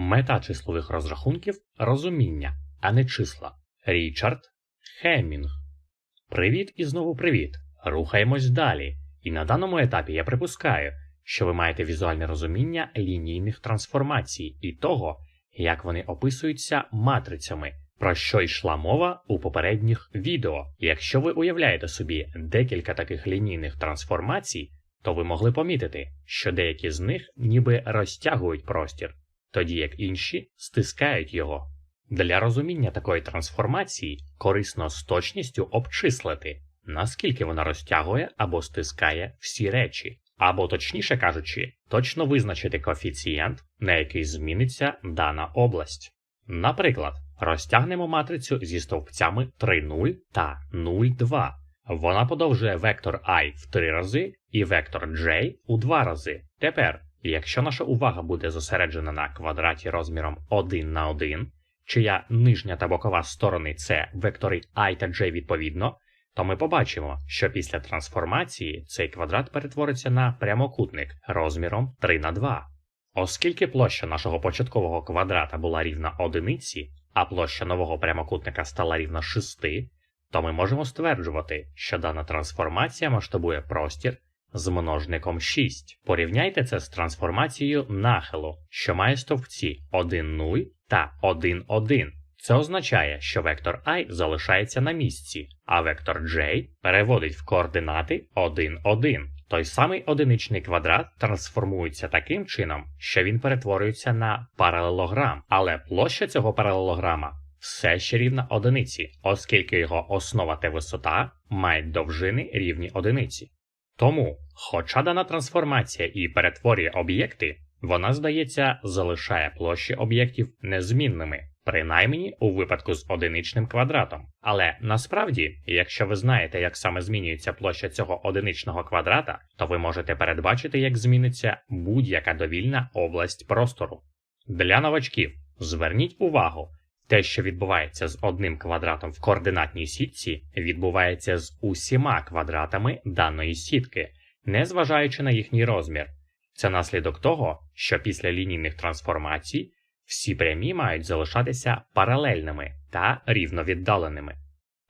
Мета числових розрахунків розуміння, а не числа. Річард Хеммінг. Привіт і знову привіт. Рухаємось далі. І на даному етапі я припускаю, що ви маєте візуальне розуміння лінійних трансформацій і того, як вони описуються матрицями, про що йшла мова у попередніх відео. Якщо ви уявляєте собі декілька таких лінійних трансформацій, то ви могли помітити, що деякі з них ніби розтягують простір, тоді як інші стискають його. Для розуміння такої трансформації корисно з точністю обчислити, наскільки вона розтягує або стискає всі речі, або, точніше кажучи, точно визначити коефіцієнт, на який зміниться дана область. Наприклад, розтягнемо матрицю зі стовпцями 3,0 та 0,2. Вона подовжує вектор і в 3 рази і вектор j у 2 рази. Тепер, якщо наша увага буде зосереджена на квадраті розміром 1 на 1, чия нижня та бокова сторони це вектори і та j відповідно, то ми побачимо, що після трансформації цей квадрат перетвориться на прямокутник розміром 3 на 2. Оскільки площа нашого початкового квадрата була рівна одиниці, а площа нового прямокутника стала рівна 6, то ми можемо стверджувати, що дана трансформація масштабує простір з множником 6. Порівняйте це з трансформацією нахилу, що має стовпці 1, 0 та 1, 1. Це означає, що вектор і залишається на місці, а вектор j переводить в координати 1, 1. Той самий одиничний квадрат трансформується таким чином, що він перетворюється на паралелограм, але площа цього паралелограма все ще рівна одиниці, оскільки його основа та висота мають довжини рівні одиниці. Тому, хоча дана трансформація і перетворює об'єкти, вона, здається, залишає площі об'єктів незмінними, принаймні у випадку з одиничним квадратом. Але насправді, якщо ви знаєте, як саме змінюється площа цього одиничного квадрата, то ви можете передбачити, як зміниться будь-яка довільна область простору. Для новачків зверніть увагу. Те, що відбувається з одним квадратом в координатній сітці, відбувається з усіма квадратами даної сітки, незважаючи на їхній розмір. Це наслідок того, що після лінійних трансформацій всі прямі мають залишатися паралельними та рівновіддаленими.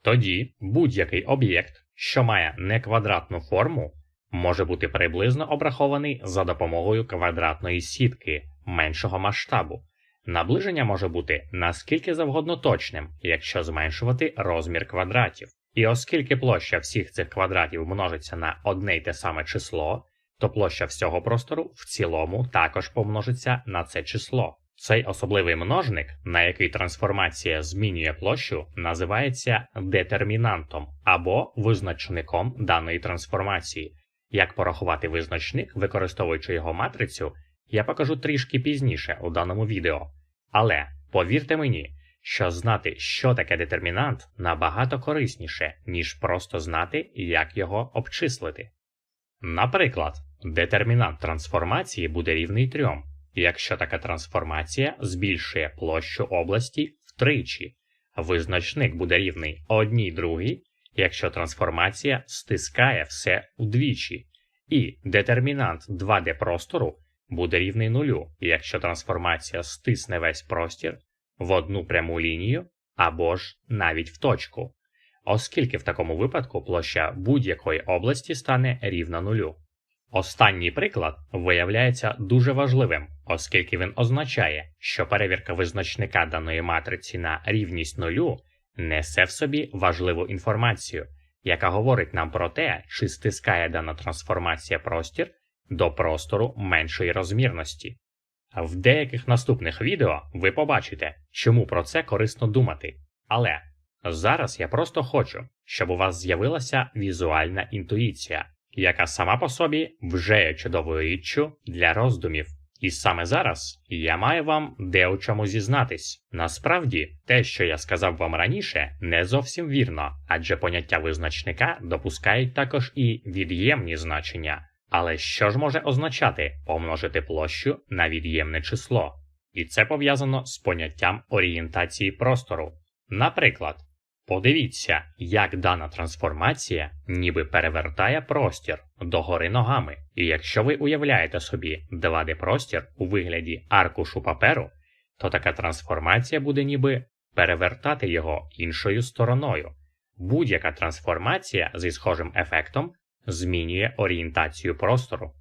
Тоді будь-який об'єкт, що має неквадратну форму, може бути приблизно обрахований за допомогою квадратної сітки меншого масштабу. Наближення може бути наскільки завгодно точним, якщо зменшувати розмір квадратів. І оскільки площа всіх цих квадратів множиться на одне й те саме число, то площа всього простору в цілому також помножиться на це число. Цей особливий множник, на який трансформація змінює площу, називається детермінантом або визначником даної трансформації. Як порахувати визначник, використовуючи його матрицю, я покажу трішки пізніше у даному відео. Але повірте мені, що знати, що таке детермінант, набагато корисніше, ніж просто знати, як його обчислити. Наприклад, детермінант трансформації буде рівний 3, якщо така трансформація збільшує площу області втричі, визначник буде рівний 1 другій, якщо трансформація стискає все удвічі, і детермінант 2D простору буде рівний нулю, якщо трансформація стисне весь простір в одну пряму лінію або ж навіть в точку, оскільки в такому випадку площа будь-якої області стане рівна нулю. Останній приклад виявляється дуже важливим, оскільки він означає, що перевірка визначника даної матриці на рівність нулю несе в собі важливу інформацію, яка говорить нам про те, чи стискає дана трансформація простір до простору меншої розмірності. В деяких наступних відео ви побачите, чому про це корисно думати. Але зараз я просто хочу, щоб у вас з'явилася візуальна інтуїція, яка сама по собі вже є чудовою річчю для роздумів. І саме зараз я маю вам де у чому зізнатись. Насправді, те, що я сказав вам раніше, не зовсім вірно, адже поняття визначника допускають також і від'ємні значення. Але що ж може означати помножити площу на від'ємне число? І це пов'язано з поняттям орієнтації простору. Наприклад, подивіться, як дана трансформація ніби перевертає простір догори ногами. І якщо ви уявляєте собі 2D простір у вигляді аркушу паперу, то така трансформація буде ніби перевертати його іншою стороною. Будь-яка трансформація зі схожим ефектом змінює орієнтацію простору.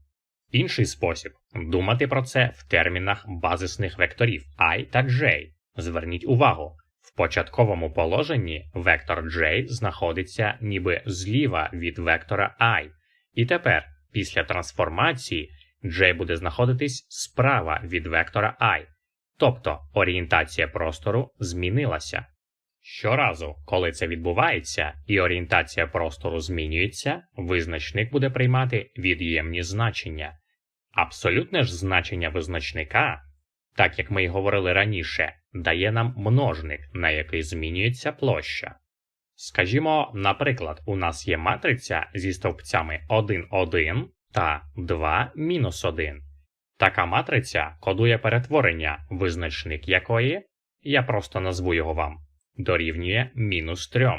Інший спосіб думати про це в термінах базисних векторів і та j. Зверніть увагу, в початковому положенні вектор j знаходиться ніби зліва від вектора i, і тепер, після трансформації, j буде знаходитись справа від вектора i, тобто орієнтація простору змінилася. Щоразу, коли це відбувається і орієнтація простору змінюється, визначник буде приймати від'ємні значення. Абсолютне ж значення визначника, так як ми й говорили раніше, дає нам множник, на який змінюється площа. Скажімо, наприклад, у нас є матриця зі стовпцями 1, 1 та 2 мінус 1. Така матриця кодує перетворення, визначник якої, я просто назву його вам, дорівнює мінус 3.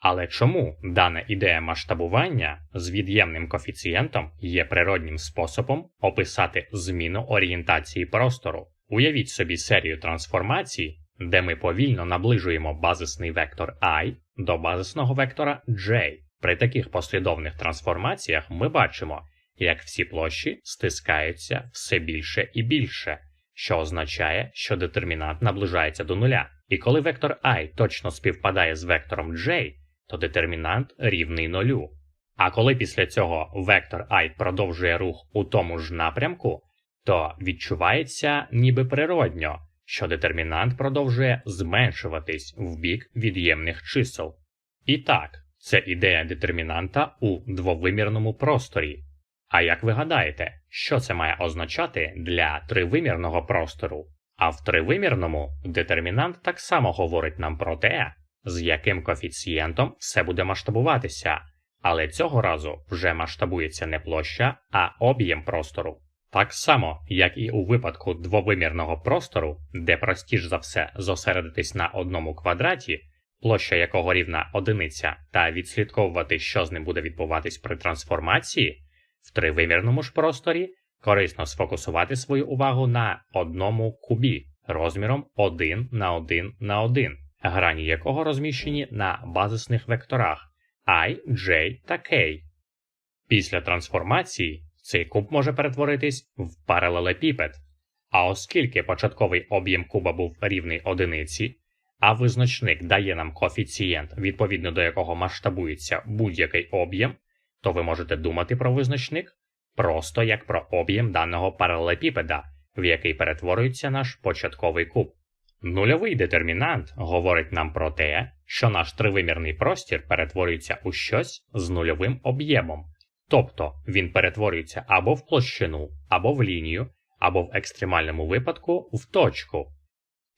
Але чому дана ідея масштабування з від'ємним коефіцієнтом є природнім способом описати зміну орієнтації простору? Уявіть собі серію трансформацій, де ми повільно наближуємо базисний вектор і до базисного вектора j. При таких послідовних трансформаціях ми бачимо, як всі площі стискаються все більше і більше, що означає, що детермінант наближається до нуля. І коли вектор і точно співпадає з вектором j, то детермінант рівний нулю. А коли після цього вектор і продовжує рух у тому ж напрямку, то відчувається ніби природньо, що детермінант продовжує зменшуватись в бік від'ємних чисел. І так, це ідея детермінанта у двовимірному просторі. А як ви гадаєте, що це має означати для тривимірного простору? А в тривимірному детермінант так само говорить нам про те, з яким коефіцієнтом все буде масштабуватися, але цього разу вже масштабується не площа, а об'єм простору. Так само, як і у випадку двовимірного простору, де простіш за все зосередитись на одному квадраті, площа якого рівна одиниця, та відслідковувати, що з ним буде відбуватись при трансформації, в тривимірному ж просторі корисно сфокусувати свою увагу на одному кубі розміром 1 на 1 на 1, грані якого розміщені на базисних векторах i, j та k. Після трансформації цей куб може перетворитись в паралелепіпед. А оскільки початковий об'єм куба був рівний одиниці, а визначник дає нам коефіцієнт, відповідно до якого масштабується будь-який об'єм, то ви можете думати про визначник просто як про об'єм даного паралелепіпеда, в який перетворюється наш початковий куб. Нульовий детермінант говорить нам про те, що наш тривимірний простір перетворюється у щось з нульовим об'ємом, тобто він перетворюється або в площину, або в лінію, або в екстремальному випадку в точку.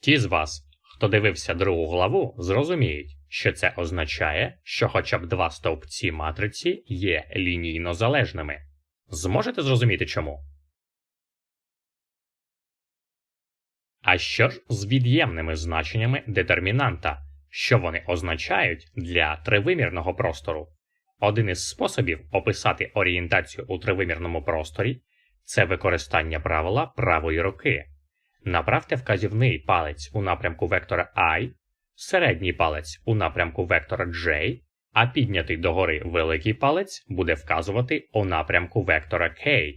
Ті з вас, хто дивився другу главу, зрозуміють, що це означає, що хоча б два стовпці матриці є лінійно залежними. Зможете зрозуміти чому? А що ж з від'ємними значеннями детермінанта, що вони означають для тривимірного простору? Один із способів описати орієнтацію у тривимірному просторі це використання правила правої руки. Направте вказівний палець у напрямку вектора I, середній палець у напрямку вектора J, а піднятий догори великий палець буде вказувати у напрямку вектора K.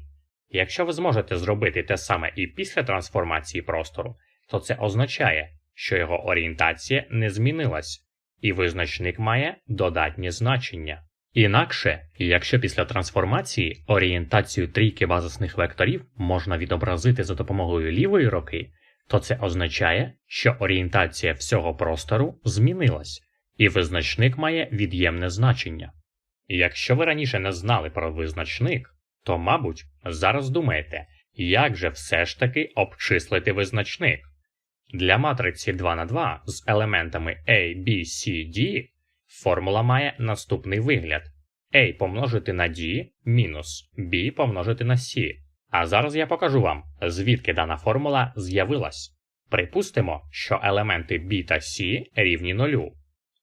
Якщо ви зможете зробити те саме і після трансформації простору, то це означає, що його орієнтація не змінилась, і визначник має додатнє значення. Інакше, якщо після трансформації орієнтацію трійки базисних векторів можна відобразити за допомогою лівої руки, то це означає, що орієнтація всього простору змінилась, і визначник має від'ємне значення. Якщо ви раніше не знали про визначник, то, мабуть, зараз думаєте, як же все ж таки обчислити визначник. Для матриці 2 на 2 з елементами A, B, C, D формула має наступний вигляд: A помножити на D мінус B помножити на C. А зараз я покажу вам, звідки дана формула з'явилась. Припустимо, що елементи B та C рівні нулю.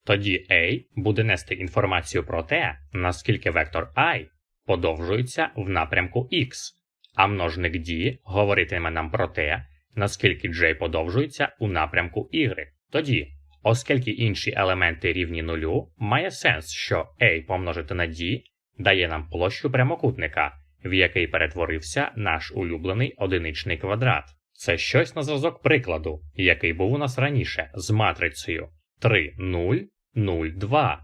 Тоді A буде нести інформацію про те, наскільки вектор I подовжується в напрямку X, а множник D говоритиме нам про те, наскільки J подовжується у напрямку Y. Тоді, оскільки інші елементи рівні нулю, має сенс, що A помножити на D дає нам площу прямокутника, в який перетворився наш улюблений одиничний квадрат. Це щось на зразок прикладу, який був у нас раніше з матрицею 3, 0, 0, 2.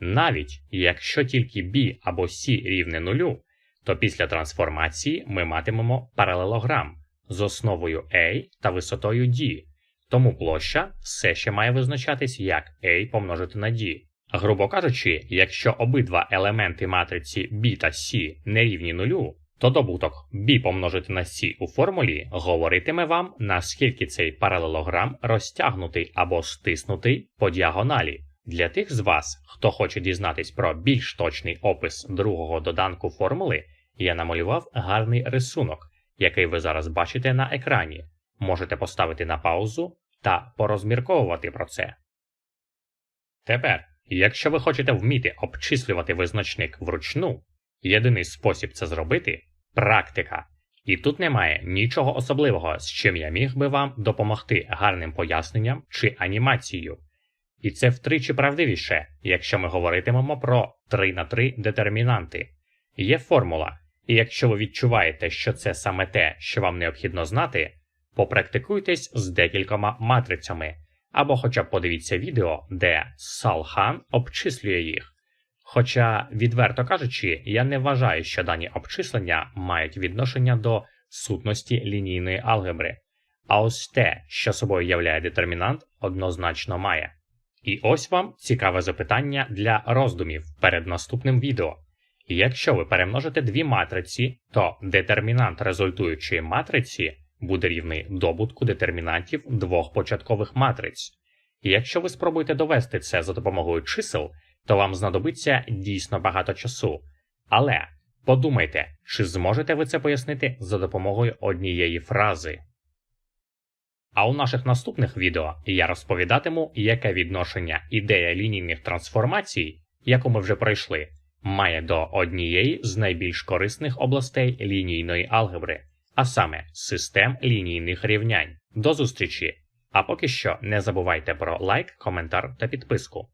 Навіть якщо тільки b або c рівне нулю, то після трансформації ми матимемо паралелограм з основою a та висотою d, тому площа все ще має визначатись як a помножити на d. Грубо кажучи, якщо обидва елементи матриці b та c не рівні нулю, то добуток b помножити на c у формулі говоритиме вам, наскільки цей паралелограм розтягнутий або стиснутий по діагоналі. Для тих з вас, хто хоче дізнатись про більш точний опис другого доданку формули, я намалював гарний рисунок, який ви зараз бачите на екрані. Можете поставити на паузу та порозмірковувати про це. Тепер, якщо ви хочете вміти обчислювати визначник вручну, єдиний спосіб це зробити практика. І тут немає нічого особливого, з чим я міг би вам допомогти гарним поясненням чи анімацією. І це втричі правдивіше, якщо ми говоритимемо про 3 на 3 детермінанти. Є формула, і якщо ви відчуваєте, що це саме те, що вам необхідно знати, попрактикуйтесь з декількома матрицями, або хоча б подивіться відео, де Салхан обчислює їх. Хоча, відверто кажучи, я не вважаю, що дані обчислення мають відношення до сутності лінійної алгебри, а ось те, що собою являє детермінант, однозначно має. І ось вам цікаве запитання для роздумів перед наступним відео. Якщо ви перемножите дві матриці, то детермінант результуючої матриці буде рівний добутку детермінантів двох початкових матриць. І якщо ви спробуєте довести це за допомогою чисел, то вам знадобиться дійсно багато часу. Але подумайте, чи зможете ви це пояснити за допомогою однієї фрази. А у наших наступних відео я розповідатиму, яке відношення ідея лінійних трансформацій, яку ми вже пройшли, має до однієї з найбільш корисних областей лінійної алгебри, а саме систем лінійних рівнянь. До зустрічі! А поки що не забувайте про лайк, коментар та підписку.